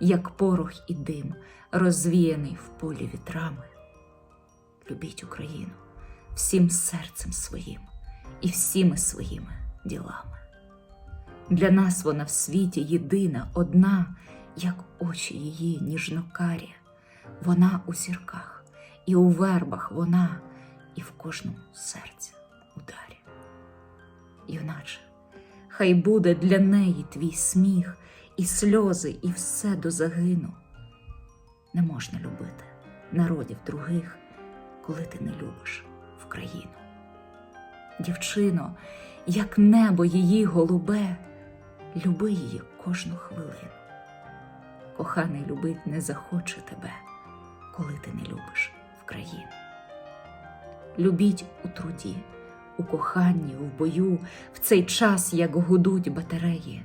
як порох і дим, розвіяний в полі вітрами. Любіть Україну всім серцем своїм і всіми своїми ділами. Для нас вона в світі єдина, одна, як очі її ніжнокарі. Вона у зірках, і у вербах вона, і в кожному серці ударі. Юначе, хай буде для неї твій сміх, і сльози, і все до загину. Не можна любити народів других, коли ти не любиш в. Дівчино, як небо її голубе, люби її кожну хвилину. Коханий любить не захоче тебе, коли ти не любиш в. Любіть у труді, у коханні, в бою, в цей час, як гудуть батареї.